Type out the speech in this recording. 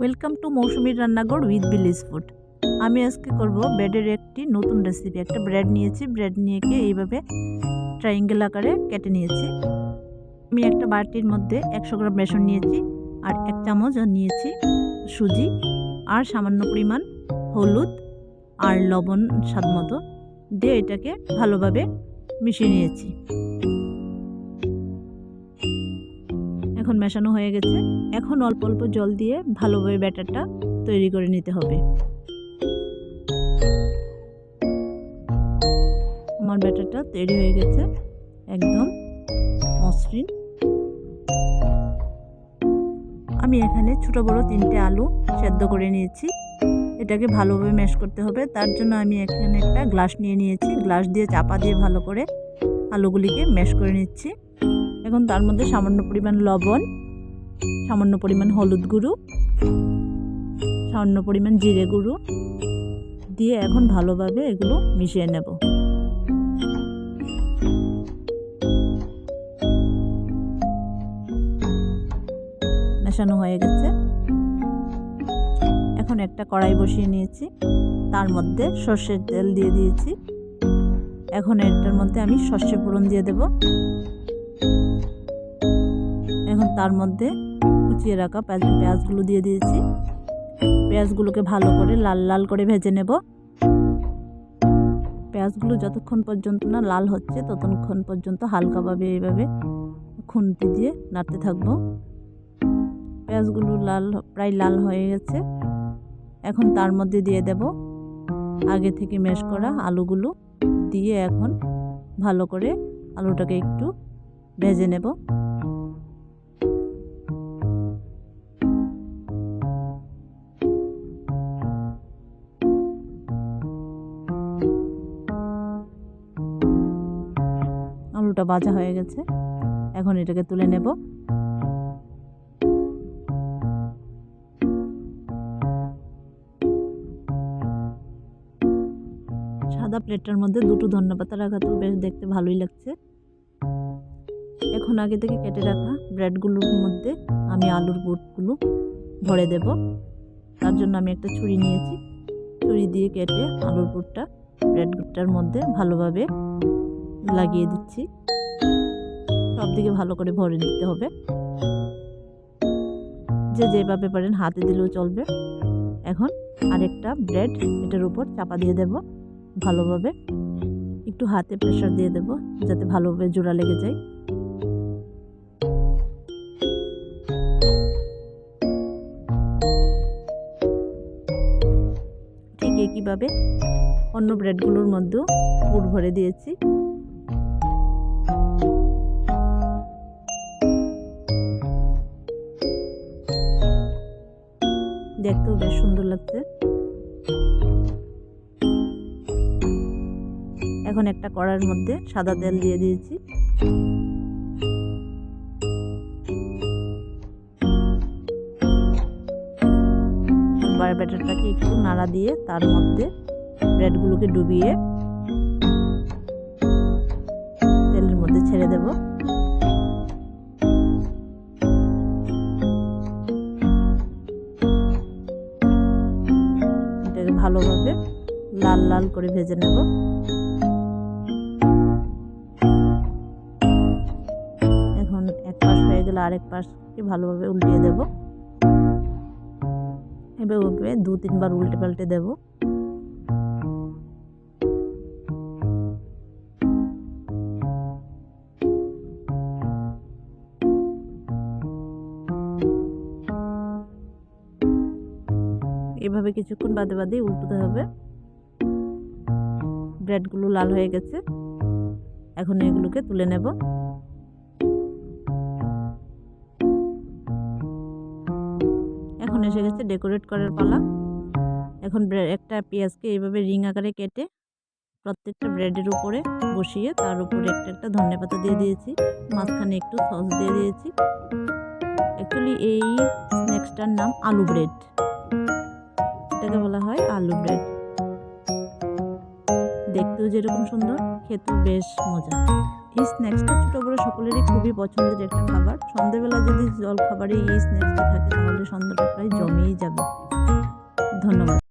Welcome to মৌসুমীর রান্নাঘর with বিলিজ food আমি আজকে করব ব্রেডের একটি নতুন রেসিপি একটা ব্রেড নিয়েছি। ব্রেড নিয়ে গিয়ে এইভাবে ট্রাইঙ্গেল আকারে কেটে নিয়েছি। আমি একটা বাটির মধ্যে একশো গ্রাম বেসন নিয়েছি আর এক চামচ নিয়েছি সুজি আর সামান্য পরিমাণ হলুদ আর লবণ স্বাদ মতো দিয়ে এটাকে ভালোভাবে মিশিয়ে নিয়েছি। এখন মেশানো হয়ে গেছে। এখন অল্প অল্প জল দিয়ে ভালোভাবে ব্যাটারটা তৈরি করে নিতে হবে। আমার ব্যাটারটা তৈরি হয়ে গেছে একদম মসৃণ। আমি এখানে ছোট বড় তিনটে আলু সেদ্ধ করে নিয়েছি। এটাকে ভালোভাবে ম্যাশ করতে হবে। তার জন্য আমি এখানে একটা গ্লাস নিয়ে নিয়েছি। গ্লাস দিয়ে চাপা দিয়ে ভালো করে আলুগুলিকে ম্যাশ করে নিচ্ছি। এখন তার মধ্যে সামান্য পরিমাণ লবণ, সামান্য পরিমাণ হলুদ গুঁড়ো, সামান্য পরিমাণ জিরে গুঁড়ো দিয়ে এখন ভালোভাবে এগুলো মিশিয়ে নেব। মেশানো হয়ে গেছে। এখন একটা কড়াই বসিয়ে নিয়েছি। তার মধ্যে সর্ষের তেল দিয়ে দিয়েছি। এখন এটার মধ্যে আমি সর্ষে ফোড়ন দিয়ে দেব। এখন তার মধ্যে কুচিয়ে রাখা পেঁয়াজগুলো দিয়ে দিয়েছি। পেঁয়াজগুলোকে ভালো করে লাল লাল করে ভেজে নেব। পেঁয়াজগুলো যতক্ষণ পর্যন্ত না লাল হচ্ছে, ততক্ষণ পর্যন্ত হালকাভাবে এইভাবে খুন্তি দিয়ে নাড়তে থাকব। পেঁয়াজগুলো লাল, প্রায় লাল হয়ে গেছে। এখন তার মধ্যে দিয়ে দেব আগে থেকে মেশ করা আলুগুলো। দিয়ে এখন ভালো করে আলুটাকে একটু ভেজে নেব। আলুটা ভাজা হয়ে গেছে। এখন এটাকে তুলে নেব। সাদা প্লেটটার মধ্যে দুটো ধন্যপাতা রাখা তো বেশ দেখতে ভালোই লাগছে। এখন আগে থেকে কেটে রাখা ব্রেডগুলোর মধ্যে আমি আলুর বুটগুলো ভরে দেব। তার জন্য আমি একটা ছুরি নিয়েছি। ছুরি দিয়ে কেটে আলুর বুটটা ব্রেডটার মধ্যে ভালোভাবে লাগিয়ে দিচ্ছি। সব দিকে ভালো করে ভরে দিতে হবে। যে যেভাবে পারেন হাতে দিলেও চলবে। এখন আরেকটা ব্রেড এটার উপর চাপা দিয়ে দেব ভালোভাবে। একটু হাতে প্রেশার দিয়ে দেব যাতে ভালোভাবে জোড়া লেগে যায়। একইভাবে অন্য ব্রেডগুলোর মধ্যেও পুর ভরে দিয়েছি। দেখতেও বেশ সুন্দর লাগছে। এখন একটা কড়ার মধ্যে সাদা তেল দিয়ে দিয়েছি। ব্যাটারটাকে একটু নাড়া দিয়ে তার মধ্যে ব্রেডগুলোকে ডুবিয়ে তেলের মধ্যে ছেড়ে দেব। এটাকে ভালোভাবে লাল লাল করে ভেজে নেব। এখন এক পাশ হয়ে গেলে আরেক পাশকে ভালোভাবে উল্টিয়ে দেব। এভাবে দু তিনবার উল্টে পাল্টে দেব। এভাবে কিছুক্ষণ বাদে বাদে উল্টোতে হবে। ব্রেডগুলো লাল হয়ে গেছে। এখন এগুলোকে তুলে নেব। এখন এসে গেছে ডেকোরেট করার পালা। এখন একটা পেঁয়াজকে এইভাবে রিং আকারে কেটে প্রত্যেকটা ব্রেডের উপরে বসিয়ে তার উপরে একটা একটা ধনে পাতা দিয়ে দিয়েছি। মাঝখানে একটু সস দিয়ে দিয়েছি। অ্যাকচুয়ালি এই স্ন্যাক্সটার নাম আলু ব্রেড এটাকে বলা হয় আলু ব্রেড দেখতেও যেরকম সুন্দর, খেতেও বেশ মজা এই স্ন্যাক্সটা ছোটো বড়ো সকলেরই খুবই পছন্দের একটা খাবার। সন্ধ্যেবেলা যদি জল খাবারে এই স্ন্যাক্সটা থাকে, তাহলে সন্ধ্যাটা প্রায় জমেই যাবে। ধন্যবাদ।